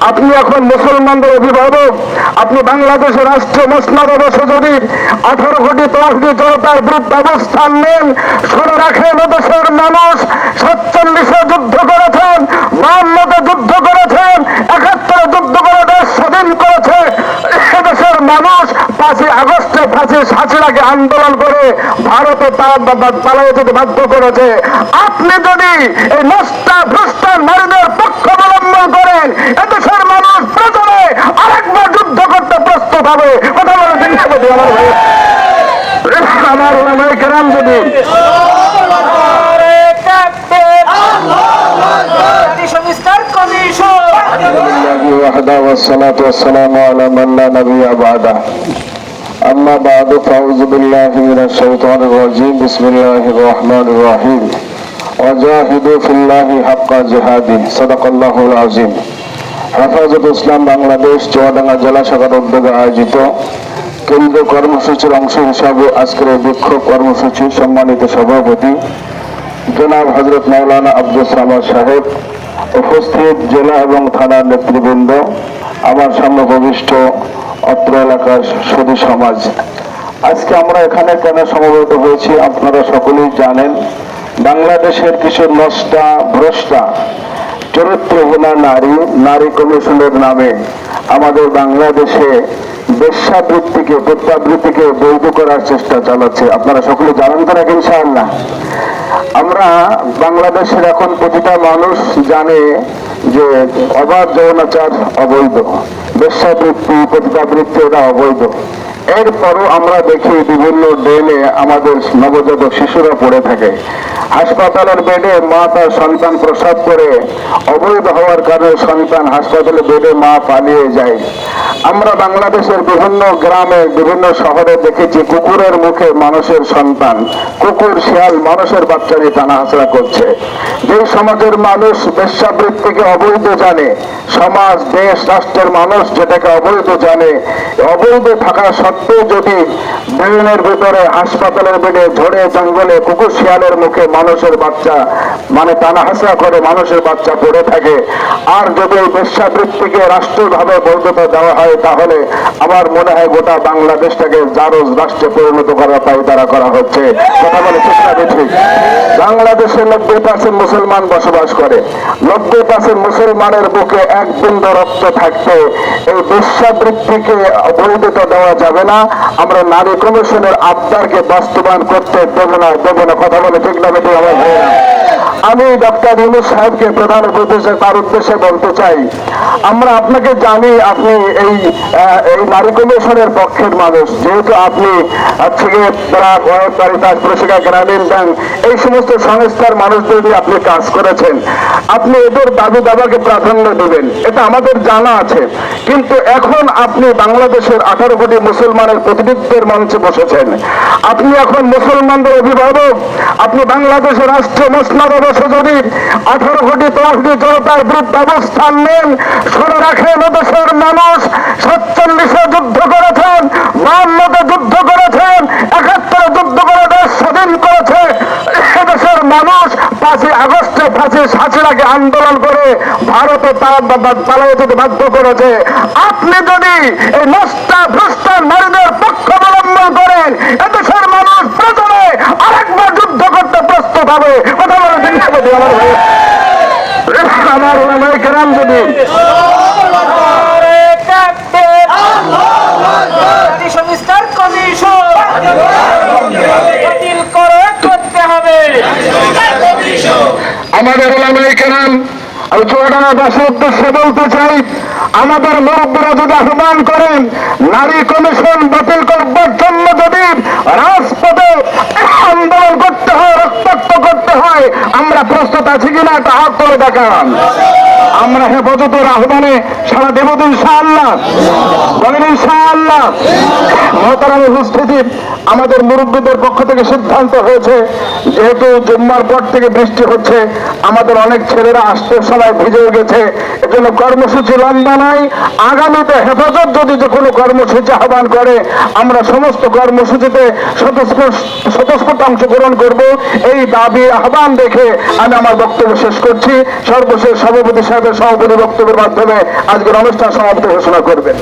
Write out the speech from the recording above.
আপনি এখন মুসলমানদের অভিভাবক। আপনি বাংলাদেশের রাষ্ট্র মসনদ যদি আঠারো কোটি তহবিল জনতার বিরুদ্ধে অবস্থান নেন। শুনে রাখেন দেশের মানুষ। সাতচল্লিশে যুদ্ধ করেছেন। বাহান্নতে যুদ্ধ করেছেন। একাত্তরে যুদ্ধ করে দেশ স্বাধীন করেছে। দেশের মানুষ পাঁচই আগস্টে ফাঁসি সাঁচিরাকে আন্দোলন করে ভারতে পালাই যেতে বাধ্য করেছে। আপনি যদি এই নষ্টা, ভ্রষ্টার নারীদের পক্ষ অবলম্বন করেন এদেশের মানুষ প্রথমে আরেকবার যুদ্ধ করতে প্রস্তুত হবে কথা বলে চিন্তা করতে আমার ভাই আমার ওলামায়ে কেরাম যদি সংস্কার কমিশন لله وحده والصلاة والسلام على من لا نبي بعده أما بعد فأعوذ بالله من الشيطان الرجيم بسم الله الرحمن الرحيم وجاهدوا في الله حق جهاده صدق الله العظيم হেফাজত ইসলাম বাংলাদেশ চুয়াডাঙ্গা জেলা শাখার উদ্যোগে আয়োজিত কেন্দ্রীয় কর্মসূচির অংশ হিসাবে আজকের বিক্ষোভ কর্মসূচি সম্মানিত সভাপতি জনাব হজরত মৌলানা আব্দুল সামাদ সাহেব, উপস্থিত জেলা এবং থানার নেতৃবৃন্দ, আমার সামনে ভবিষ্ঠ অত্র এলাকার সুদী সমাজ। আজকে আমরা এখানে কেন সমবেত হয়েছি আপনারা সকলেই জানেন, বাংলাদেশের কিছু নষ্টা ভ্রষ্টা, চরিত্রহীনা নারী নারী কমিশনের নামে আমাদের বাংলাদেশে বেশ্যাবৃত্তিকে প্রত্যাবৃত্তিকে বৈধ করার চেষ্টা চালাচ্ছে। আপনারা সকলে জানেন তো নাকি ইনশাআল্লাহ? আমরা বাংলাদেশের এখন প্রতিটা মানুষ জানে যে অবাধ যৌনাচার অবৈধ। বেশ্যাবৃত্তি পতিতাবৃত্তি এটা অবৈধ। এরপরও আমরা দেখি বিভিন্ন ডেনে আমাদের নবজাতক শিশুরা পড়ে থাকে। হাসপাতালের বেডে মা তার সন্তান প্রসাদ করে, অবৈধ হওয়ার কারণে সন্তান হাসপাতালে বেডে মা পালিয়ে যায়। আমরা বাংলাদেশের বিভিন্ন গ্রামে, বিভিন্ন শহরে দেখেছি কুকুরের মুখে মানুষের সন্তান। কুকুর, শিয়াল, মানুষের বাচ্চা নিয়ে টানা হাসরা করছে। যে সমাজের মানুষ বেশ্যাবৃত্তিকে অবৈধ জানে, সমাজ, দেশ, রাষ্ট্রের মানুষ যেটাকে অবৈধ জানে, অবৈধ থাকা সত্ত্বেও যদি ব্রেনের ভিতরে, হাসপাতালের বেডে, ঝড়ে, জঙ্গলে কুকুর, শিয়ালের মুখে মানুষের বাচ্চা মানে টানা করে মানুষের বাচ্চা পড়ে থাকে, আর যদি বেশ্যাবৃত্তিকে রাষ্ট্রভাবে বৈধতা দেওয়া হয় তাহলে আমার মনে হয় গোটা বাংলাদেশটাকে জারজ রাষ্ট্রে পরিণত করার পাই তারা করা হচ্ছে। কথা বলে না ঠিক বাংলাদেশে নব্বই পার্সেন্ট মুসলমান বসবাস করে। নব্বই পার্সেন্ট মুসলমানের বুকে এক বিন্দু রক্ত থাকতে এই বেশ্যাবৃত্তিকে বৈধতা দেওয়া যাবে না। আমরা নারী কমিশনের আবদারকে বাস্তবায়ন করতে দেবো না দেবো না। কথা বলে ঠিক না আমার ভাইয়েরা। আমি ডক্টর ইউনুস সাহেবকে প্রধান উপদেশে তার উদ্দেশ্যে বলতে চাই। আমরা আপনাকে জানি আপনি এই এই নারী কমিশনের পক্ষের মানুষ। যেহেতু আপনি ওয়েব, প্রশিকা গ্রামীণ ব্যাংক এই সমস্ত সংস্থার মানুষদের দিয়ে আপনি কাজ করেছেন। আপনি এদের দাবি দাবাকে প্রাধান্য দেবেন। এটা আমাদের জানা আছে। কিন্তু এখন আপনি বাংলাদেশের আঠারো কোটি মুসলমানের প্রতিনিধিত্বের মঞ্চে বসেছেন। আপনি এখন মুসলমানদের অভিভাবক। আপনি বাংলাদেশের রাষ্ট্র মসনদ যদি আঠারো স্বাধীন করেছে। দেশের মানুষ পাঁচই আগস্টে ফাঁসি সাঁচিরাকে আন্দোলন করে ভারতে পালাই যেতে বাধ্য করেছে। আপনি যদি এই নষ্টা ভ্রষ্টার নারীদের পক্ষ অবলম্বন করেন, এদেশের মানুষ প্রথমে আরেকবার যুদ্ধ হবে কথা বলে চিন্তা করতে আমার আমার ওলামায়ে কেরাম যদি আমাদের ওলামায়ে কেরাম, আমি চুয়াডাঙ্গাবাসীর উদ্দেশ্যে বলতে চাই, আমাদের মুরব্বীরা যদি আহ্বান করেন, নারী কমিশন বাতিল করবার জন্য যদি রাজপথে আন্দোলন করতে হয় রক্তাক্ত করতে হয়, আমরা প্রস্তুত আছি কিনা তা হাত করে দেখান। আমরা হেফাজতের আহ্বানে সারা দেব ইনশাআল্লাহ উপস্থিতি আমাদের মুরব্বীদের পক্ষ থেকে সিদ্ধান্ত হয়েছে, যেহেতু জুম্মার পর থেকে বৃষ্টি হচ্ছে, আমাদের অনেক ছেলেরা আসতে সময় ভিজে গেছে, এজন্য কর্মসূচি লম্বা আগামীতে হেফাজত যদি যে কোনো কর্মসূচি আহ্বান করে, আমরা সমস্ত কর্মসূচিতে স্বতঃস্ফূর্ত অংশগ্রহণ করব। এই দাবি, আহ্বান দেখে আমি আমার বক্তব্য শেষ করছি। সর্বশেষ সভাপতি সাহেবের সভাপতি বক্তব্যের মাধ্যমে আজকের অনুষ্ঠান সমাপ্ত ঘোষণা করবেন।